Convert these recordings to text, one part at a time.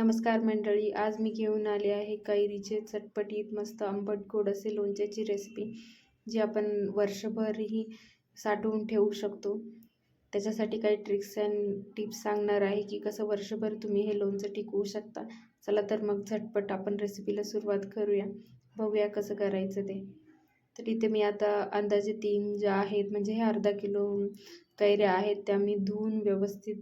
नमस्कार मंडळी आज मी घेऊन आले आहे कैरीचे चटपटीत मस्त आंबट गोड असे लोणच्याची रेसिपी जी आपण वर्षभरही साठवून ठेवू शकतो. त्याच्यासाठी काही ट्रिक्स अँड टिप्स सांगणार आहे की कसं वर्षभर तुम्ही हे लोणचं टिकवू शकता. चला तर मग झटपट आपण रेसिपीला सुरुवात करूया. बघूया कसं करायचं ते. तर इथे मी आता अंदाजे तीन ज्या आहेत म्हणजे हे अर्धा किलो कैऱ्या आहेत त्या मी धुवून व्यवस्थित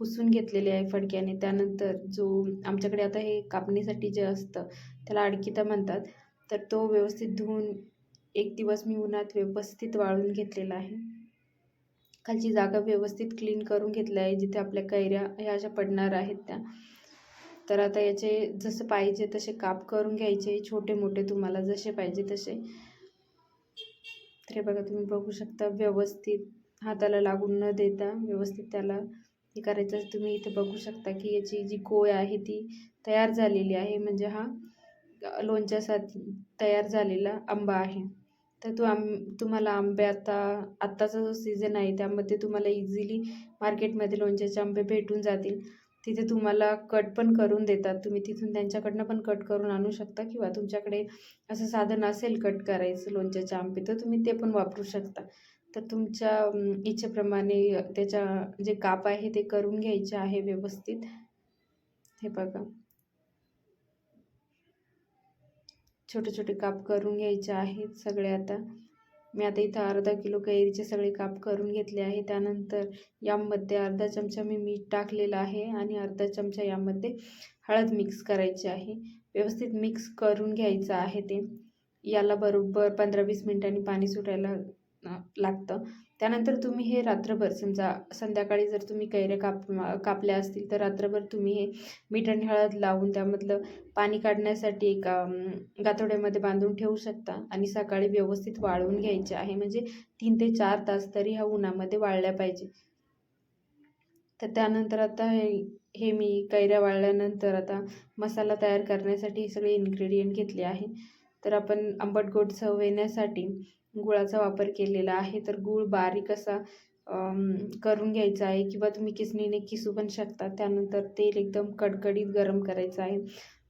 पुसून घेतलेले आहे फडक्याने. त्यानंतर जो आमच्याकडे आता हे कापणीसाठी जे असतं त्याला अडकिता म्हणतात. तर तो व्यवस्थित धुवून एक दिवस मी उन्हात व्यवस्थित वाळून घेतलेला आहे. खालची जागा व्यवस्थित क्लीन करून घेतली आहे जिथे आपल्या कैऱ्या ह्या अशा पडणार आहेत त्या. तर आता याचे जसं पाहिजे तसे काप करून घ्यायचे छोटे मोठे तुम्हाला जसे पाहिजे तसे. तर हे बघा तुम्ही बघू शकता व्यवस्थित हाताला लागून न देता व्यवस्थित त्याला हे करायचं तुम्ही इथे बघू शकता की याची जी कोय आहे ती तयार झालेली आहे. म्हणजे हा लोणच्यासाठी तयार झालेला आंबा आहे. तर तो आम तुम्हाला आंबे आता आत्ताचा जो सीझन आहे त्यामध्ये तुम्हाला इझिली मार्केटमध्ये लोणच्याचे आंबे भेटून जातील. तिथे तुम्हाला कट पण करून देतात. तुम्ही तिथून त्यांच्याकडनं पण कट करून आणू शकता किंवा तुमच्याकडे असं साधन असेल कट करायचं लोणच्याच्या आंबे तर तुम्ही ते पण वापरू शकता. तर तुमच्या इच्छेप्रमाणे त्याच्या जे काप आहे ते करून घ्यायचे आहे व्यवस्थित. हे बघा. छोटे छोटे काप करून घ्यायचे आहेत सगळे आता. मी आता इथं अर्धा किलो कैरीचे सगळे काप करून घेतले आहे. त्यानंतर यामध्ये अर्धा चमचा मी मीठ टाकलेलं आहे आणि अर्धा चमचा यामध्ये हळद मिक्स करायची आहे. व्यवस्थित मिक्स करून घ्यायचं आहे ते. याला बरोबर पंधरा वीस मिनिटांनी पाणी सुटायला लागतं. त्यानंतर तुम्ही हे रात्रभर समजा संध्याकाळी जर तुम्ही कैऱ्या काप कापल्या असतील तर रात्रभर तुम्ही हे मीठ आणि हळद लावून त्यामधलं पाणी काढण्यासाठी एका गातोड्यामध्ये बांधून ठेवू शकता आणि सकाळी व्यवस्थित वाळवून घ्यायचे आहे. म्हणजे तीन ते चार तास तरी ह्या उन्हामध्ये वाळल्या पाहिजे. तर त्यानंतर आता हे हे मी कैऱ्या वाळल्यानंतर आता मसाला तयार करण्यासाठी हे सगळे इन्ग्रेडियंट घेतले आहे. तर आपण आंबट गोड चव येण्यासाठी गुळाचा वापर केलेला आहे. तर गूळ बारीक असा करून घ्यायचा आहे किंवा तुम्ही किसणीने किसू पण शकता. त्यानंतर तेल एकदम कडकडीत गरम करायचं आहे.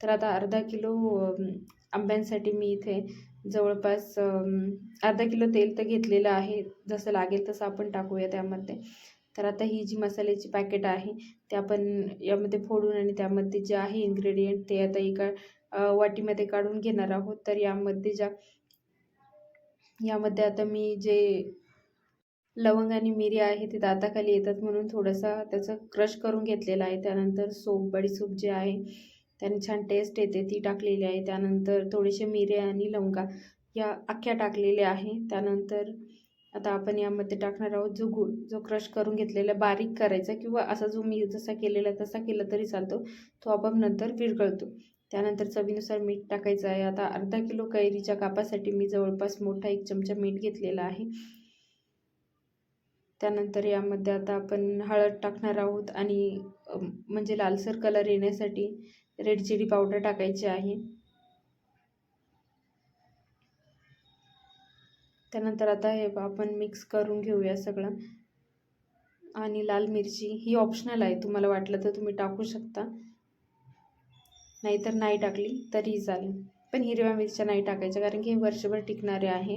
तर आता अर्धा किलो आंब्यांसाठी मी इथे जवळपास अर्धा किलो तेल तर घेतलेलं आहे. जसं लागेल तसं आपण टाकूया त्यामध्ये. तर आता ही जी मसाल्याची पॅकेट आहे ते आपण यामध्ये फोडून आणि त्यामध्ये जे आहे इन्ग्रेडियंट ते आता एका वाटीमध्ये काढून घेणार आहोत. तर यामध्ये ज्या यामध्ये आता मी जे लवंग आणि मिरी आहे ते दाताखाली येतात म्हणून थोडंसं त्याचं क्रश करून घेतलेलं आहे. त्यानंतर सोप बडीसूप जे आहे त्याने छान टेस्ट येते. ती टाकलेली आहे. त्यानंतर थोडेसे मिरे आणि लवंगा या अख्ख्या टाकलेल्या आहे. त्यानंतर आता आपण यामध्ये टाकणार आहोत जो गुळ जो क्रश करून घेतलेला बारीक करायचा किंवा असा जो मी जसा केलेला तसा केला तरी चालतो. तो आपण नंतर विरघळतो. त्यानंतर चवीनुसार मीठ टाकायचं आहे. आता अर्धा किलो कैरीच्या कापासाठी मी जवळपास मोठा एक चमचा मीठ घेतलेला आहे. त्यानंतर यामध्ये आता आपण हळद टाकणार आहोत आणि म्हणजे लालसर कलर येण्यासाठी रेड चिली पावडर टाकायची आहे. त्यानंतर आता हे आपण मिक्स करून घेऊया सगळं. आणि लाल मिरची ही ऑप्शनल आहे. तुम्हाला वाटलं तर तुम्ही टाकू शकता. नाहीतर नाही टाकली तरीही चालेल. पण हिरव्या मिरच्या नाही टाकायच्या कारण की हे वर्षभर टिकणारे आहे.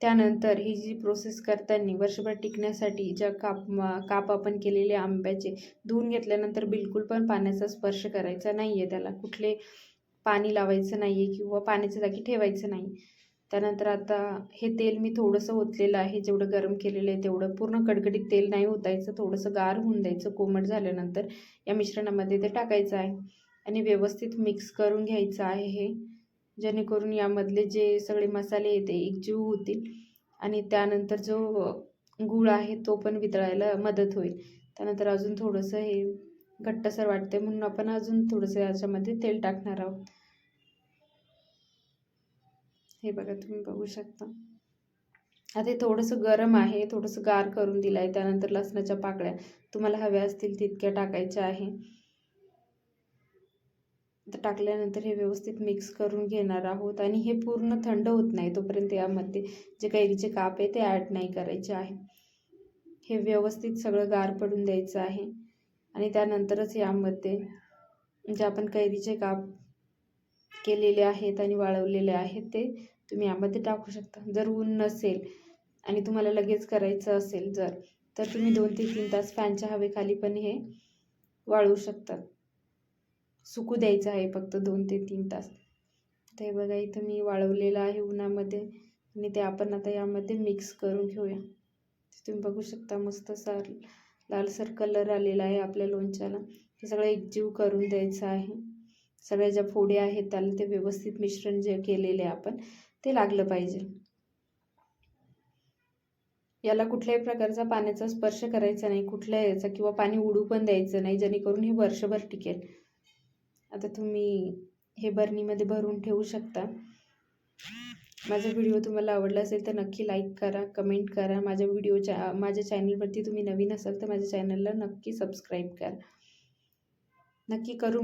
त्यानंतर ही जी प्रोसेस करताना वर्षभर टिकण्यासाठी ज्या काप काप आपण केलेले आंब्याचे धुवून घेतल्यानंतर बिलकुल पण पाण्याचा स्पर्श करायचा नाही आहे त्याला. कुठले पाणी लावायचं नाही आहे किंवा पाण्याच्या जागी ठेवायचं नाही. त्यानंतर आता हे तेल मी थोडंसं ओतलेलं आहे जेवढं गरम केलेलं आहे तेवढं. पूर्ण कडकडीत तेल नाही ओतायचं थोडंसं गार होऊन द्यायचं कोमट झाल्यानंतर या मिश्रणामध्ये ते टाकायचं आहे. आणि व्यवस्थित मिक्स करून घ्यायचं आहे हे. जेणेकरून यामधले जे सगळे मसाले येते एकजीव होतील आणि त्यानंतर जो गूळ आहे तो पण वितळायला मदत होईल. त्यानंतर अजून थोडंसं हे घट्टसर वाटते म्हणून आपण अजून थोडंसं याच्यामध्ये तेल टाकणार आहोत. हे बघा तुम्ही बघू शकता. आता हे थोडंसं गरम आहे थोडंसं गार करून दिलं आहे त्यानंतर लसणाच्या पाकळ्या तुम्हाला हव्या असतील तितक्या टाकायच्या आहे. टाकल्यानंतर हे व्यवस्थित मिक्स करून घेणार आहोत. आणि हे पूर्ण थंड होत नाही तोपर्यंत यामध्ये जे कैरीचे काप आहे ते ॲड नाही करायचे आहे. हे व्यवस्थित सगळं गार पडून द्यायचं आहे. आणि त्यानंतरच यामध्ये जे आपण कैरीचे काप केलेले आहेत आणि वाळवलेले आहेत ते तुम्ही यामध्ये टाकू शकता. जर ऊन नसेल आणि तुम्हाला लगेच करायचं असेल जर तर तुम्ही दोन ते तीन तास फॅनच्या हवेखाली पण हे वाळवू शकतात. सुकू द्यायचं आहे फक्त दोन ते तीन तास. ते बघा इथं मी वाळवलेलं आहे उन्हामध्ये आणि ते आपण आता यामध्ये मिक्स करून घेऊया. तुम्ही बघू शकता मस्त सार लालसर कलर आलेला आहे आपल्या लोणच्याला. हे सगळं एकजीव करून द्यायचं आहे. सगळ्या ज्या फोड्या आहेत त्याला ते व्यवस्थित मिश्रण जे केलेले आपण ते लागलं पाहिजे. याला कुठल्याही प्रकारचा पाण्याचा स्पर्श करायचा नाही कुठल्या याचा किंवा पाणी उडू पण द्यायचं नाही जेणेकरून हे वर्षभर टिकेल. आता तुम्ही हे बरणीमध्ये भरून ठेवू शकता. माझा व्हिडिओ तुम्हाला आवडला असेल तर नक्की लाईक करा कमेंट करा. माझ्या व्हिडिओच्या माझ्या चॅनलवरती तुम्ही नवीन असाल तर माझ्या चॅनलला नक्की सबस्क्राईब करा. नक्की करून